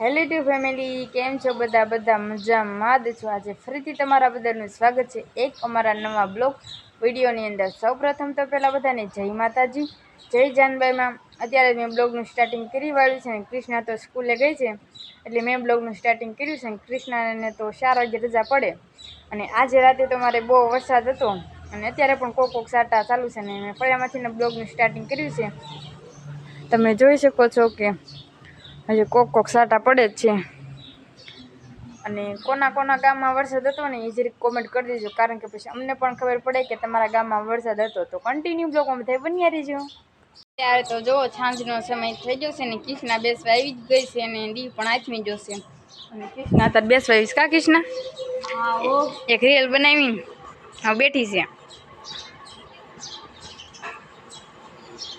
Hello two family કેમ છો બધા? બધા મજામાં જ છો આજે ફરીથી તમારા બધાનું સ્વાગત છે એક અમારા નવા બ્લોગ વિડીયોની અંદર. સૌપ્રથમ તો પહેલાં બધાને જય માતાજી, જય જાનબાઈમાં. અત્યારે મેં બ્લોગનું સ્ટાર્ટિંગ કરી વાળ્યું છે અને ક્રિષ્ના તો સ્કૂલે ગઈ છે. એટલે મેં બ્લોગનું સ્ટાર્ટિંગ કર્યું છે અને ક્રિષ્નાને તો ચાર વાગે રજા પડે. અને આજે રાતે તો મારે બહુ વરસાદ હતો અને અત્યારે પણ કોક કોક સાટા ચાલુ છે અને મેં ફળિયામાંથી બ્લોગનું સ્ટાર્ટિંગ કર્યું છે. તમે જોઈ શકો છો કે હજી કોક કોક સાટા પડે જ છે. અને કોના કોના ગામમાં વરસાદ હતો ને એ જરીક કોમેન્ટ કરી દેજો કારણ કે પછી અમને પણ ખબર પડે કે તમારા ગામમાં વરસાદ હતો. તો કન્ટિન્યુ બ્લોગમાં થાય બન્યા રહીજો. ત્યારે તો જો સાંજનો સમય થઈ ગયો છે ને કિષ્ણા બેસવા આવી જ ગઈ છે અને દી પણ આથમી જશે અને કિષ્ણા તાર બેસવા આવીશ કા કિષ્ણા એક રીલ બનાવી હા બેઠી છે.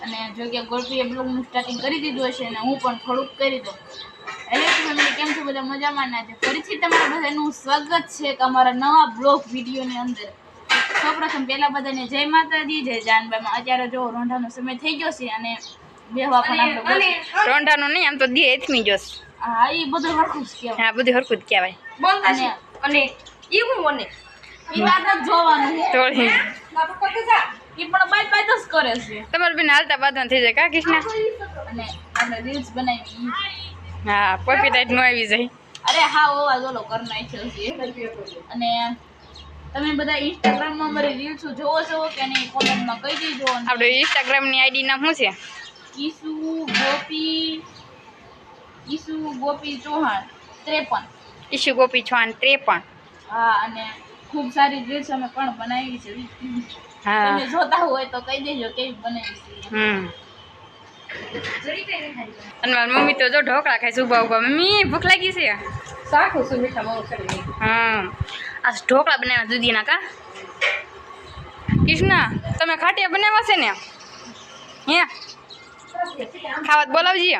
અને જો કે ગોલ્ફીએ બ્લોગનું સ્ટાર્ટિંગ કરી દીધું હશે અને હું પણ થોડુંક કરી દઉં. હેલો ફેમિલી કેમ છો? બધા મજામાં? ના છે ફરીથી તમારા બધાનું સ્વાગત છે કે અમારા નવા બ્લોગ વિડીયોની અંદર. સૌપ્રથમ પહેલાં બધાને જય માતાજી જય જાનબાઈમાં અત્યારે જો રોંઢાનો સમય થઈ ગયો છે અને બેહવા પણ આપણે રોંઢાનો નહીં આમ તો દી એથમી જશે હા એ બધું હરખું જ કહેવાય. હા બધું હરખું જ કહેવાય. અને અને એ હું મને? જોવાનું કરે છે. તમારે બેન હાલતા બાધા થઈ જાય કા કૃષ્ણ અને આપણે રીલ્સ બનાવી હા પોપી ટાઈટ નો આવી જાય. અરે હા અવાજ ઓલો કર નાખ્યો છે. અને તમે બધા ઇન્સ્ટાગ્રામમાં અમારી રીલ્સ જોવો છો કે નહીં કોમેન્ટમાં કહી દેજો. આપણે ઇન્સ્ટાગ્રામની આઈડી નામ શું છે? ઈસુ ગોપી ઈસુ ગોપી ચૌહાણ ત્રેપન. ઈસુ ગોપી ચૌહાણ ત્રેપન. હા અને ખૂબ સારી રીલ્સ અમે પણ બનાવી છે. હા. તમે જોતા હોય તો કહી દેજો કેવી બનાવી છે. હમ. અને મારી મમ્મી તો જો ઢોકળા ખાય છે ઊભા ઊભા મમ્મી ભૂખ લાગી છે? સાખું છું મીઠા મોં કરી હા આ ઢોકળા બનાવ્યા દૂધીના કા? કૃષ્ણા તમે ખાટિયા બનાવ્યા છે ને? હે? ખાવા બોલાવજી.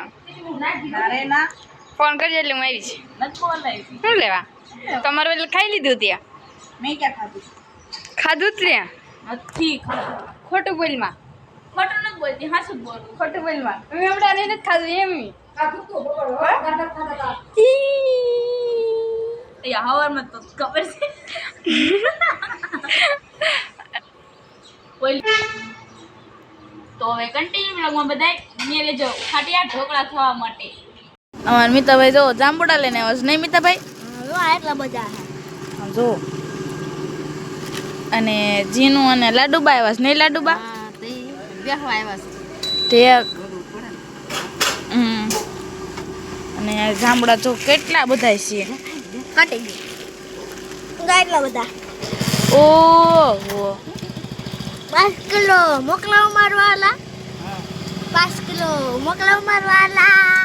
ફોન કરજો એટલે હું આવીશ. નથી શું લેવા? તમારે એટલે ખાઈ લીધું ત્યાં? મેં ક્યાં ખાધું ખાધું જ ત્યાં નથી ખાધું. ખોટું બોલમાં. ખોટું નથી બોલતી હા શું બોલું. ખોટું બોલમાં. મેં હમણાં નથી ખાધું એમ. એ હવારમાં તો ખબર છે. બોલ. તો હવે કન્ટિન્યુ બ્લોગમાં બધાય બની લેજો ખાટિયા ઢોકળા ખાવા માટે. અમાર મિતાભાઈ જો જાંબુડા લઈને આવ્યો છે નહીં મિતાભાઈ? એટલા બધા જો. અને જીનું અને લાડુબા આવ્યા છે. નહીં લાડુબા? ઠેક હમ. અને જામડા ચોક જો કેટલા બધા છે. કેટલા ગયું એટલા બધા. ઓહો પાંચ કિલો મોકલાવ મારવાલા. પાંચ કિલો મોકલાવ મારવાલા.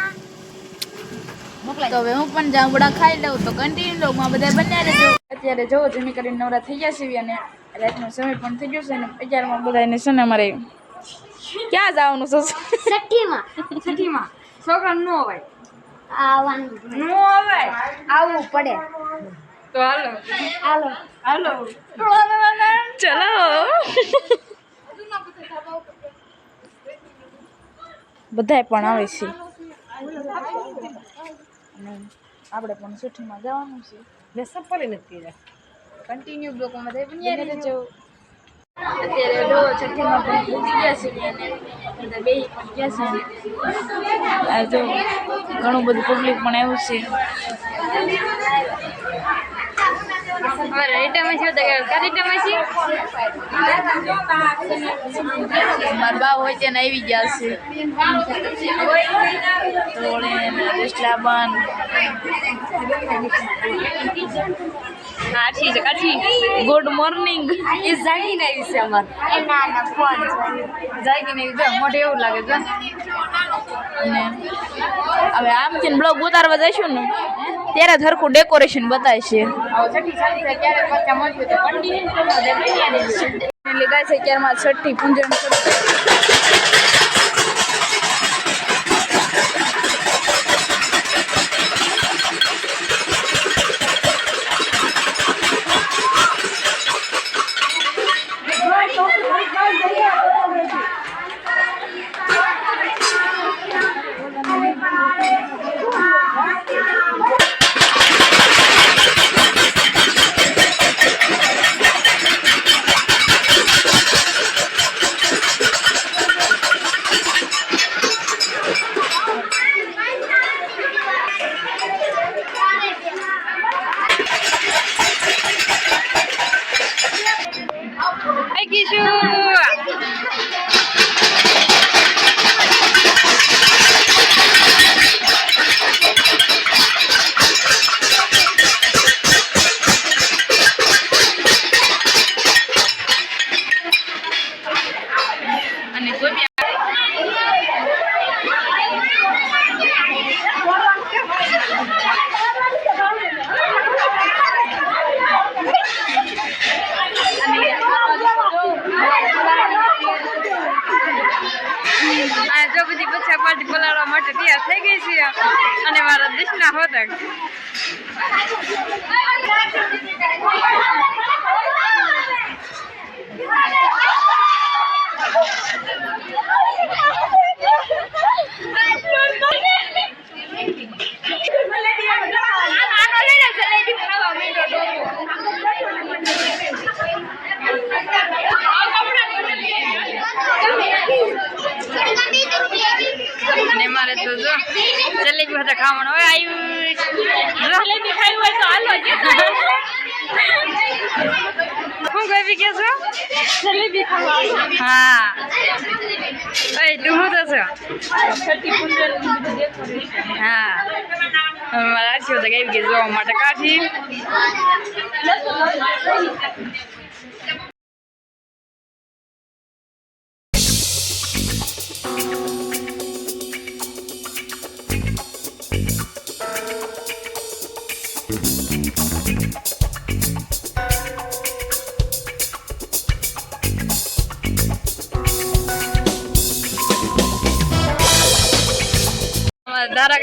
તો હવે હું પણ જાંબુડા ખાઈ લઉં તો કન્ટિન્યુ લોગમાં બધા બન્યા રહેજો. અત્યારે જો જમી કરીને નવરા થઈ ગયા છે અને રાતનો સમય પણ થઈ ગયો છે અને અત્યારમાં બધાને છે ને અમારે ક્યાં જવાનું છે? છઠ્ઠીમાં. છઠ્ઠીમાં. છોકરા નો હોય આવવાનું. નો હોય આવવું પડે. તો હાલો. હાલો. હાલો. ચલો બધાય પણ આવે છે. અને આપણે પણ સુઠીમાં જવાનું છે. મેં સફરી નથી કર્યા. કન્ટિન્યુ બ્લોકમાં પણ યાર રહેજો. અત્યારે જો છઠ્ઠીમાં પણ ગયા છે અને બે પણ ગયા છે. આ જો ઘણું બધું પબ્લિક પણ આવ્યું છે. રેટામાં છે તો કારીટામાં છે મારા બા હોય ત્યાં આવી ગયા છે. કાઠી છે કાઠી. ગુડ મોર્નિંગ એ જાગીને આવી છે અમાર. જાગીને આવી જો મોઢે એવું લાગે જો અને હવે આમથી બ્લોગ ઉતારવા જઈશું ને. ત્યારે જ ડેકોરેશન બતાય છે. એટલે ગાય છે ક્યારમાં છઠ્ઠી પૂંજન Yeah. જલેબી ખાવી હોય તો હાલો શું કઈ કે છો? જલેબી ખાવા હા. ઓય તું શું તો છો હા. મારા આરસીઓ તો ગઈ કે જોવા માટે કાઢી અમારા ધારા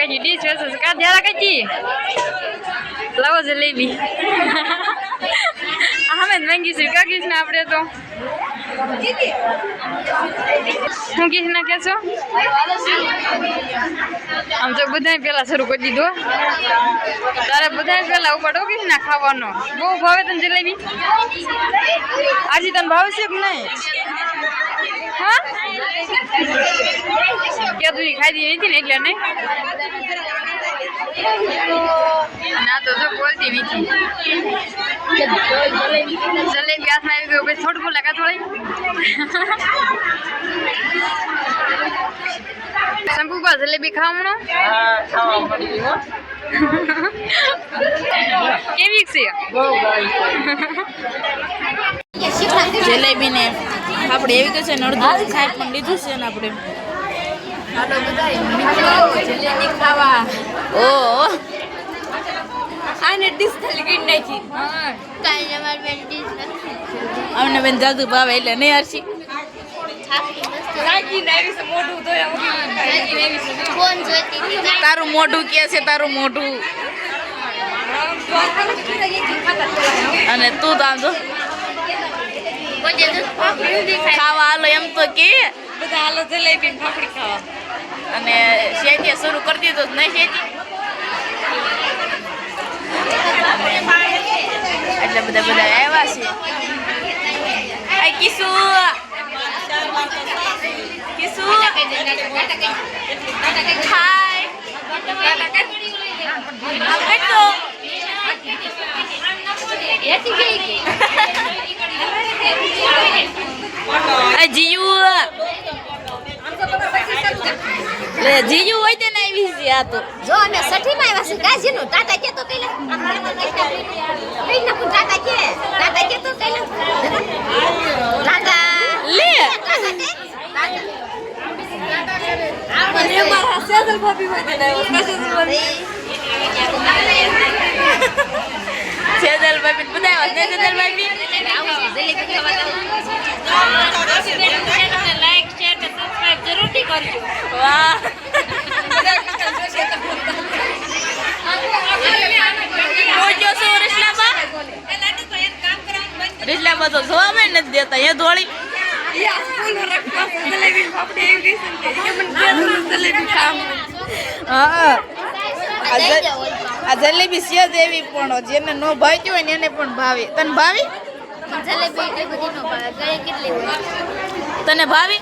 કાકી ડીશ વેચે છે કા ધારા કાકી લાવો જલેબી અમે જ માંગી છે કા કૃષ્ણ શું કૃષ્ણ કહેશો આમ તો બધાય પેલા શરૂ કરી દીધો તારે બધાય પેલા ઉપાડો કૃષ્ણ ખાવાનો? બહુ ભાવે તને જલેબી? આજે તને ભાવે છે કે નહીં? હા? કે તું ખાઈ ખાધી નથી ને એટલે નહીં? ના, તો તો બોલતી નથી જલેબી હાથમાં આવી ગયો થોડું બોલા, કા થોડી? શંકુબા જલેબી ખાવણો કેવી છે? જલેબી ને આપણે એવી તો છે નડધું ખાઈ પણ લીધું છે ને આપણે. ઓ આને ડીશ નાખી. અમને બેન જાદુ ભાવે એટલે નહીં હરશી. રાખીને આવી છે મોઢું ધોયા રાખીને આવી છે. જો. ફોન જોતી હતી. તારું મોઢું કે છે તારું મોઢું? અને તું તો આમ. ખાવા હાલો એમ તો કે. બધા હાલો જલેબી ફાફડી ખાવા. અને શેતી શરૂ કરી દીધું નહીં શેતી? એટલે બધા બધા આવ્યા છે. આ કિસુ કિસુ હાય. જીયુ. લે જીયુ હોય તે ના આવી છે આ તો. જો અમે સઠીમાં આવ્યા છીએ ગાજીનું તાતા કે તો કઈ કઈ ના પણ તાતા કે? તાતા કે તો કઈ તાતા લે. કે અને મારા સેજલ ભાભી હોય તે સેજલ ભાભી. બધા ભાભી છે સેજલ ભાભી. લાઈક શેર ને સબસ્ક્રાઇબ જરૂરથી કરજો વાહ રીસલાબા તો જોવા પણ નથી દેતા. એ ધોળી. આ જલેબી છે એવી પણ જેને ન ભાવતી હોય ને એને પણ ભાવે. તને ભાવી? તને ભાવી?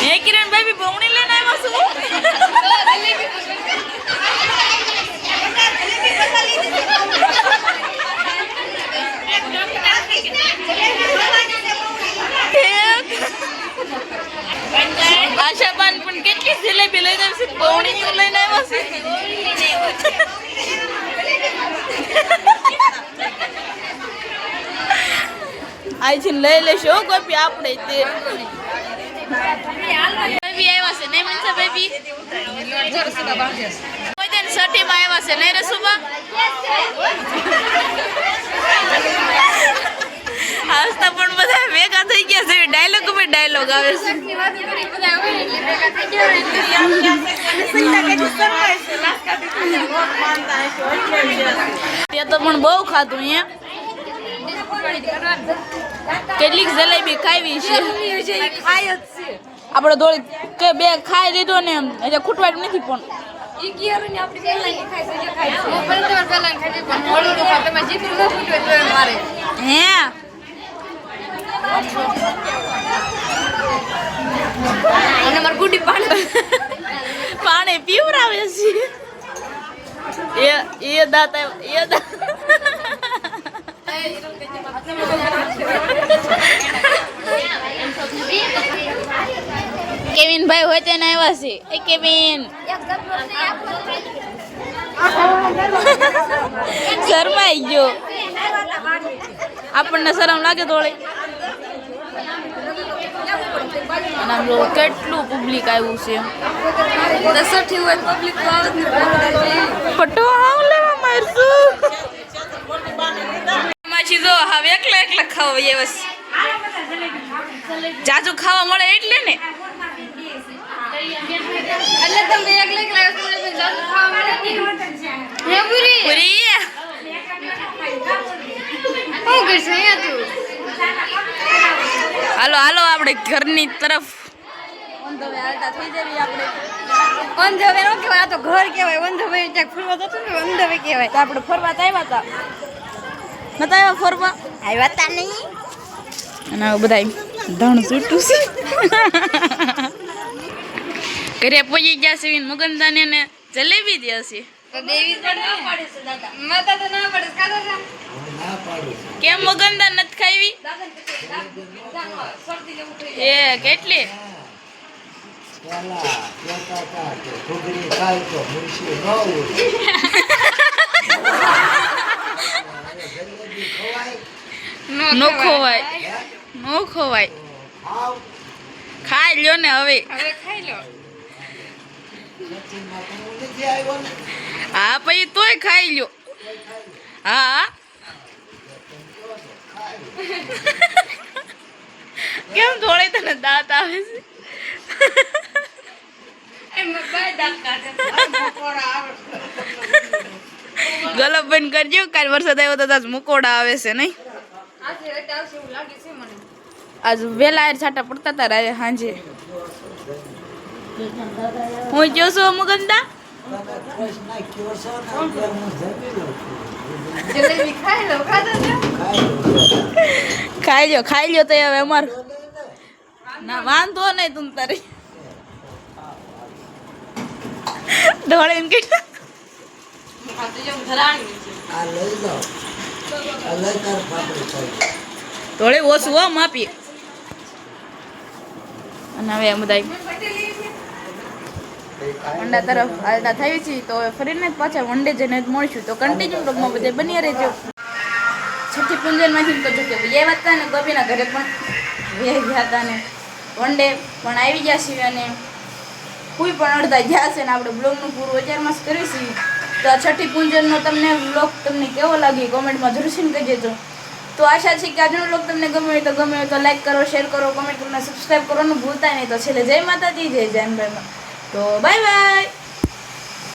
હે કિરણ ભાઈ બહુણી લઈને આવ્યો છું આશાબાન પણ કેટલી જલેબી લઈને આવી છે બહુણી લઈને આવ્યો છે આઈ લઈ લેશો. કોઈ બી આપણે તે. બેબી આવ્યા છે. નહીં મનસા બેબી કોઈ દિન સટીમાં આવ્યા છે. નહીં રસુબા હસતા પણ બધા ભેગા થઈ ગયા છે. ડાયલોગ ઉપર ડાયલોગ આવે છે. ત્યાં તો પણ બહુ ખાધું અહીંયા. કેટલીક જલેબી ખાવી છે. આપણે થોડી કે બે ખાઈ લીધો ને એમ એટલે ખૂટવાડું નથી પણ. હે? પાણી પીવરાવે છે. એ એ દાંત એ દાંત. કેવિન ભાઈ હોય તેને આવ્યા છે. એ કેવિન. શરમાઈ ગયો. આપણને શરમ લાગે થોડી. કેટલું પબ્લિક આવ્યું છે. પટો આવ લેવા મારશું. હવે એકલા એકલા ખાવા વ્યવસ જાજુ ખાવા મળે એટલે ને. પૂરી હાલો હાલો આપણે ઘરની તરફ. અંધવે નો કહેવાય આ તો ઘર કહેવાય અંધવે ક્યાંક ફરવા જતું ને અંધવે કહેવાય તો આપણે ફરવા તો આવ્યા હતા. નતા આવ્યા ફરવા? આવ્યા તા નહીં. અને બધા ધણ છૂટું છે. ઘરે પહોંચી ગયા છે મગનદાને ને જલેબી દે છે. તો દેવી તો ના પાડે છે દાદા. માતા તો ના પાડે છે. ખાધા હતા કેમ મગનદાન નથી ખાવી? એ કેટલી? ન ખવાય. નો ખોવાય. નો ખોવાય ખાઈ લ્યો ને હવે. હવે ખાઈ લો. સચિનમાં તો હું પછી તોય ખાઈ લ્યો. હા. કેમ થોડે તને દાંત આવે છે? એમાં કઈ દાંત કાઢે. ગલપ બંધ કરજો, કાલ વરસાદ આવ્યો તો મુકોડા આવે છે નહીં. આજે વેલા છાટા પડતા હતા રાતે સાંજે. હું જો છું, મુગંદા? ખાઈ લો ખાઈ લ્યો તો હવે અમારું. ના, વાંધો નહીં તું તારી. ઢોળીને કે થોડી ઓછું હો માપી. અને હવે એમ બધા વંડા તરફ હાલતા થઈ છે તો ફરીને પાછા વંડે જઈને જ મળશું. તો કન્ટિન્યુ બ્લોગમાં બધે બની રહેજો. છઠ્ઠી પૂંજનમાંથી તો જો કે એ વાત હતા ને ગોપીના ઘરે પણ વે ગયા હતા ને. વંડે પણ આવી ગયા છીએ અને કોઈ પણ અડધા ગયા છે ને આપણે બ્લોગનું પૂરું અત્યારમાં જ કરીશું તો છઠ્ઠી પૂંજનનો તમને બ્લોગ તમને કેવો લાગ્યો કોમેન્ટમાં જરૂરથી કહી દેજો તો આશા છે કે આજનો બ્લોગ તમને ગમે હોય તો ગમે હોય તો લાઈક કરો શેર કરો કોમેન્ટ કરો સબસ્ક્રાઈબ કરવાનું ભૂલતા નહીં. તો છેલ્લે જય માતાજી, જય જૈનભાઈમાં તો બાય બાય